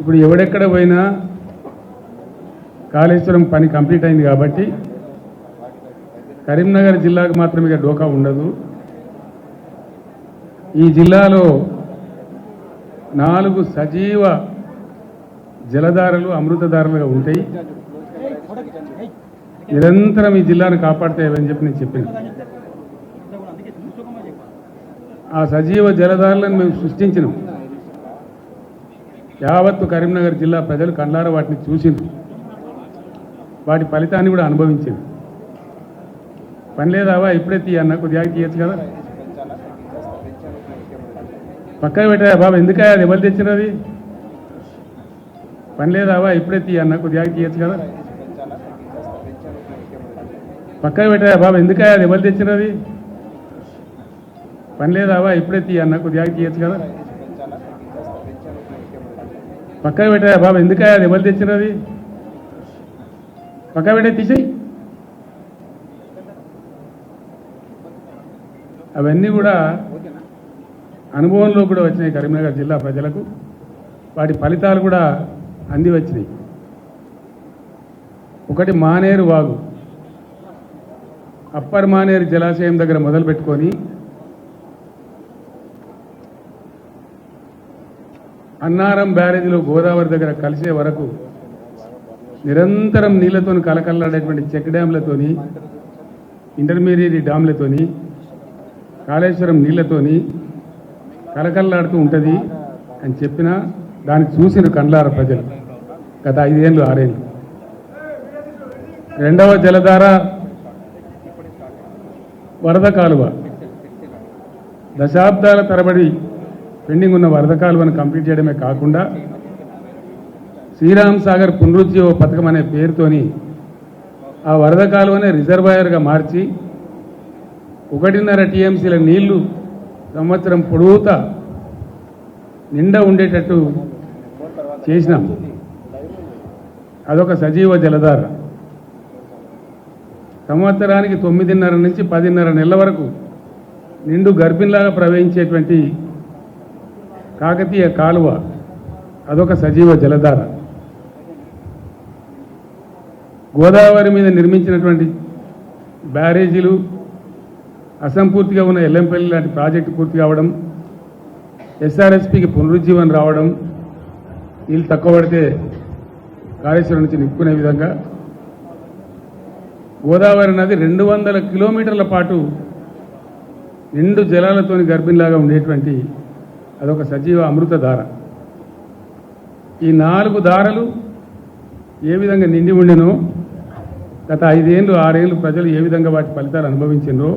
ఇప్పుడు ఎవడెక్కడ పోయినా కాళేశ్వరం పని కంప్లీట్ అయింది కాబట్టి కరీంనగర్ జిల్లాకు మాత్రమే డోకా ఉండదు. ఈ జిల్లాలో నాలుగు సజీవ జలధారలు అమృతధారలుగా ఉంటాయి. నిరంతరం ఈ జిల్లాను కాపాడుతాయని చెప్పి నేను చెప్పాను. ఆ సజీవ జలధారలను మేము సృష్టించినాం. యావత్తు కరీంనగర్ జిల్లా ప్రజలు కళ్ళారా వాటిని చూసింది వాటి ఫలితాన్ని కూడా అనుభవించింది పని లేదావా ఇప్పుడే తీయ అన్న కొద్దిగా తీయచ్చు కదా. పక్కన పెట్టా బాబా? ఎందుకయ్యా అది? ఎవరు తెచ్చినది పని లేదావా ఇప్పుడే తీయ అన్న కొద్దిగా తీయచ్చు కదా. పక్కన పెట్టా బాబా? ఎందుకయ్యా అది? ఎవరు తెచ్చినది పని లేదావా ఇప్పుడే తీయ అన్న కొద్దిగా తీయచ్చు కదా. పక్కన పెట్టారా బాబు ఎందుకయ్యా అది? ఎవరు తెచ్చినది పక్క పెట్టే తీసేయి. అవన్నీ కూడా అనుభవంలో కూడా వచ్చినాయి కరీంనగర్ జిల్లా ప్రజలకు. వాటి ఫలితాలు కూడా అంది వచ్చినాయి. ఒకటి మానేరు వాగు. అప్పర్ మానేరు జలాశయం దగ్గర మొదలు పెట్టుకొని అన్నారం బ్యారేజీలో గోదావరి దగ్గర కలిసే వరకు నిరంతరం నీళ్ళతో కలకల్లాడేటువంటి చెక్ డ్యాంలతోని ఇంటర్మీడియట్ డ్యాంలతోని కాళేశ్వరం నీళ్ళతోని కలకల్లాడుతూ ఉంటుంది అని చెప్పినా దానికి చూసిన కండ్లార ప్రజలు గత ఐదేళ్ళు ఆరేళ్ళు. రెండవ జలధార వరద కాలువ. దశాబ్దాల తరబడి పెండింగ్ ఉన్న వరద కాలువను కంప్లీట్ చేయడమే కాకుండా శ్రీరామ్ సాగర్ పునరుజ్జీవ పథకం అనే పేరుతోని ఆ వరద కాలువనే రిజర్వాయర్గా మార్చి ఒకటిన్నర టీఎంసీల నీళ్ళు సంవత్సరం పొడవుతా నిండా ఉండేటట్టు చేసినాం. అదొక సజీవ జలధార. సంవత్సరానికి తొమ్మిదిన్నర నుంచి పదిన్నర నెలల వరకు నిండు గర్భిణిలాగా ప్రవహించేటువంటి కాకతీయ కాలువ అదొక సజీవ జలధార. గోదావరి మీద నిర్మించినటువంటి బ్యారేజీలు అసంపూర్తిగా ఉన్న ఎల్లంపల్లి లాంటి ప్రాజెక్టు పూర్తి కావడం ఎస్ఆర్ఎస్పికి పునరుజ్జీవనం రావడం నీళ్ళు తక్కువ పడితే కాళేశ్వరం నుంచి నిప్పుకునే విధంగా. గోదావరి నది రెండు వందల కిలోమీటర్ల పాటు నిండు జలాలతోని గర్భిణిలాగా ఉండేటువంటి అదొక సజీవ అమృతధార ఈ నాలుగు దారలు ఏ విధంగా నిండి ఉండినో గత ఐదేళ్ళు ఆరేళ్ళు ప్రజలు ఏ విధంగా వాటి ఫలితాలు అనుభవించినో